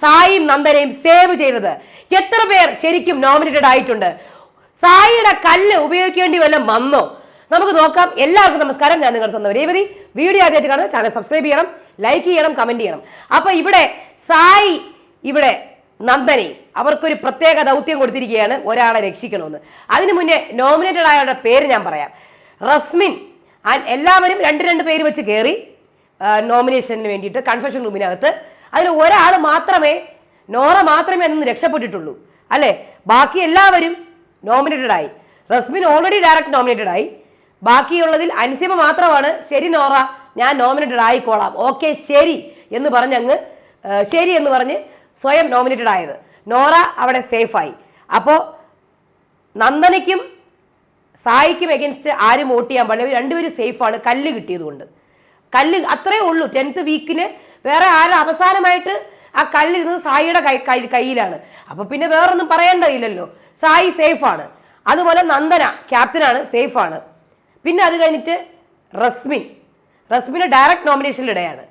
സായിയും നന്ദനയും save ചെയ്തത്. എത്ര പേർ ശരിക്കും നോമിനേറ്റഡ് ആയിട്ടുണ്ട്? സായിയുടെ കല്ല് ഉപയോഗിക്കേണ്ടി വല്ലതും വന്നോ? നമുക്ക് നോക്കാം. എല്ലാവർക്കും നമസ്കാരം. ഞാൻ നിങ്ങളുടെ സ്വന്തം രേവതി. വീഡിയോ ആദ്യമായിട്ട് കാണുന്നത് ചാനൽ സബ്സ്ക്രൈബ് ചെയ്യണം ലൈക്ക് ചെയ്യണം കമന്റ് ചെയ്യണം. അപ്പോൾ ഇവിടെ സായി ഇവിടെ നന്ദനി അവർക്കൊരു പ്രത്യേക ദൗത്യം കൊടുത്തിരിക്കുകയാണ് ഒരാളെ രക്ഷിക്കണമെന്ന്. അതിനു മുന്നേ നോമിനേറ്റഡ് ആയവരുടെ പേര് ഞാൻ പറയാം. റസ്മിൻ എല്ലാവരും രണ്ട് രണ്ട് പേര് വെച്ച് കയറി നോമിനേഷന് വേണ്ടിയിട്ട് കൺഫെഷൻ റൂമിനകത്ത് അതിൽ ഒരാൾ മാത്രമേ നോറ മാത്രമേ അന്ന് രക്ഷപ്പെട്ടിട്ടുള്ളൂ. അല്ലേ? ബാക്കി എല്ലാവരും നോമിനേറ്റഡ് ആയി. റസ്മിൻ ഓൾറെഡി ഡയറക്റ്റ് നോമിനേറ്റഡ് ആയി. ബാക്കിയുള്ളതിൽ അൻസിമ മാത്രമാണ്. ശരി നോറ ഞാൻ നോമിനേറ്റഡ് ആയിക്കോളാം. ഓക്കെ ശരി എന്ന് പറഞ്ഞ് അങ്ങ് ശരി എന്ന് പറഞ്ഞ് സ്വയം നോമിനേറ്റഡ് ആയത്. നോറ അവിടെ സേഫായി അപ്പോൾ നന്ദനയ്ക്കും സായിക്കും എഗൻസ്റ്റ് ആരും വോട്ട് ചെയ്യാൻ പാടില്ല. രണ്ടുപേരും സേഫാണ് കല്ല് കിട്ടിയതുകൊണ്ട്. കല്ല് അത്രേ ഉള്ളൂ. ടെൻത്ത് വീക്കിന് വേറെ ആരും അവസാനമായിട്ട് ആ കല്ലിരുന്നത് സായിയുടെ കൈ കയ്യിലാണ്. അപ്പൊ പിന്നെ വേറൊന്നും പറയേണ്ടതില്ലല്ലോ. സായി സേഫാണ്. അതുപോലെ നന്ദന ക്യാപ്റ്റനാണ് സേഫാണ്. പിന്നെ അത് കഴിഞ്ഞിട്ട് റസ്മിൻ. റസ്മിന് ഡയറക്റ്റ് നോമിനേഷനിലിടെയാണ്.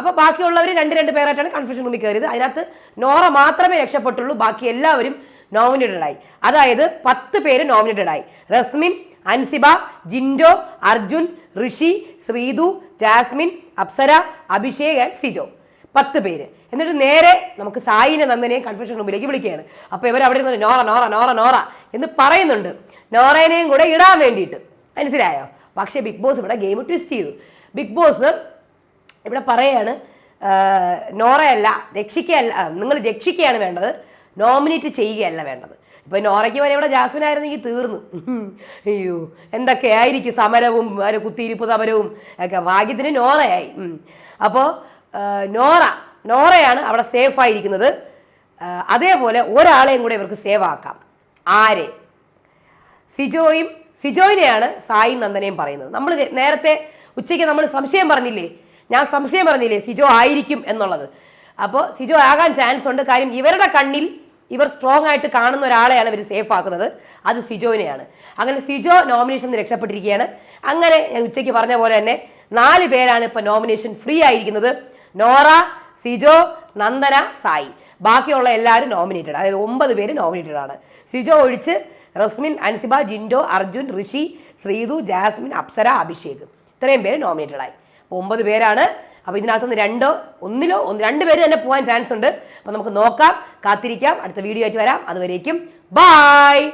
അപ്പോൾ ബാക്കിയുള്ളവർ രണ്ട് രണ്ട് പേരായിട്ടാണ് കൺഫ്യൂഷൻ റൂമിൽ കയറിയത് അതിനകത്ത് നോറ മാത്രമേ രക്ഷപ്പെട്ടുള്ളൂ. ബാക്കി എല്ലാവരും നോമിനേറ്റഡ് ആയി. അതായത് പത്ത് പേര് നോമിനേറ്റഡ് ആയി. റസ്മിൻ അൻസിബ ജിൻഡോ അർജുൻ ഋഷി ശ്രീതു ജാസ്മിൻ അപ്സര അഭിഷേക് സിജോ. പത്ത് പേര്. എന്നിട്ട് നേരെ നമുക്ക് സായിനെ നന്ദനെ കൺഫ്യൂഷൻ റൂമിലേക്ക് വിളിക്കുകയാണ്. അപ്പോൾ ഇവർ അവിടെ നിന്ന് നോറ നോറ നോറ നോറ എന്ന് പറയുന്നുണ്ട്. നോറേനെയും കൂടെ ഇടാൻ വേണ്ടിയിട്ട്. മനസ്സിലായോ? പക്ഷേ ബിഗ് ബോസ് ഇവിടെ ഗെയിം ട്വിസ്റ്റ് ചെയ്തു. ബിഗ് ബോസ് ഇവിടെ പറയാണ് നോറയല്ല രക്ഷിക്കുകയല്ല നിങ്ങൾ രക്ഷിക്കുകയാണ് വേണ്ടത്. നോമിനേറ്റ് ചെയ്യുകയല്ല വേണ്ടത്. ഇപ്പോൾ നോറയ്ക്ക് വരെ ഇവിടെ ജാസ്മിൻ ആയിരുന്നെങ്കിൽ തീർന്നു. അയ്യോ എന്തൊക്കെ ആയിരിക്കും സമരവും കുത്തിയിരിപ്പ് സമരവും ഒക്കെ. ഭാഗ്യത്തിന് നോറയായി. അപ്പോൾ നോറ നോറയാണ് അവിടെ സേഫ് ആയിരിക്കുന്നത്. അതേപോലെ ഒരാളെയും കൂടെ ഇവർക്ക് സേവ് ആക്കാം. ആരെ? സിജോയും സിജോയിനെയാണ് സായി നന്ദനയും പറയുന്നത്. നമ്മൾ നേരത്തെ ഉച്ചയ്ക്ക് നമ്മൾ സംശയം പറഞ്ഞില്ലേ? ഞാൻ സംശയം പറഞ്ഞില്ലേ സിജോ ആയിരിക്കും എന്നുള്ളത്. അപ്പോൾ സിജോ ആകാൻ ചാൻസ് ഉണ്ട്. കാര്യം ഇവരുടെ കണ്ണിൽ ഇവർ സ്ട്രോങ് ആയിട്ട് കാണുന്ന ഒരാളെയാണ് ഇവർ സേഫ് ആക്കുന്നത്. അത് സിജോനെയാണ്. അങ്ങനെ സിജോ നോമിനേഷൻ രക്ഷപ്പെട്ടിരിക്കുകയാണ്. അങ്ങനെ ഞാൻ ഉച്ചയ്ക്ക് പറഞ്ഞ പോലെ തന്നെ നാല് പേരാണ് ഇപ്പോൾ നോമിനേഷൻ ഫ്രീ ആയിരിക്കുന്നത്. നോറ സിജോ നന്ദന സായി. ബാക്കിയുള്ള എല്ലാവരും നോമിനേറ്റഡ് അതായത് ഒമ്പത് പേര് നോമിനേറ്റഡ് ആണ്. സിജോ ഒഴിച്ച് റസ്മിൻ അൻസിബ ജിൻഡോ അർജുൻ ഋഷി ശ്രീതു ജാസ്മിൻ അപ്സര അഭിഷേക്. ഇത്രയും പേര് നോമിനേറ്റഡായി അപ്പോൾ ഒമ്പത് പേരാണ്. അപ്പോൾ ഇതിനകത്തുനിന്ന് രണ്ടോ ഒന്നിലോ ഒന്ന് രണ്ട് പേര് തന്നെ പോകാൻ ചാൻസ് ഉണ്ട്. അപ്പോൾ നമുക്ക് നോക്കാം കാത്തിരിക്കാം. അടുത്ത വീഡിയോ ആയിട്ട് വരാം. അതുവരേക്കും ബായ്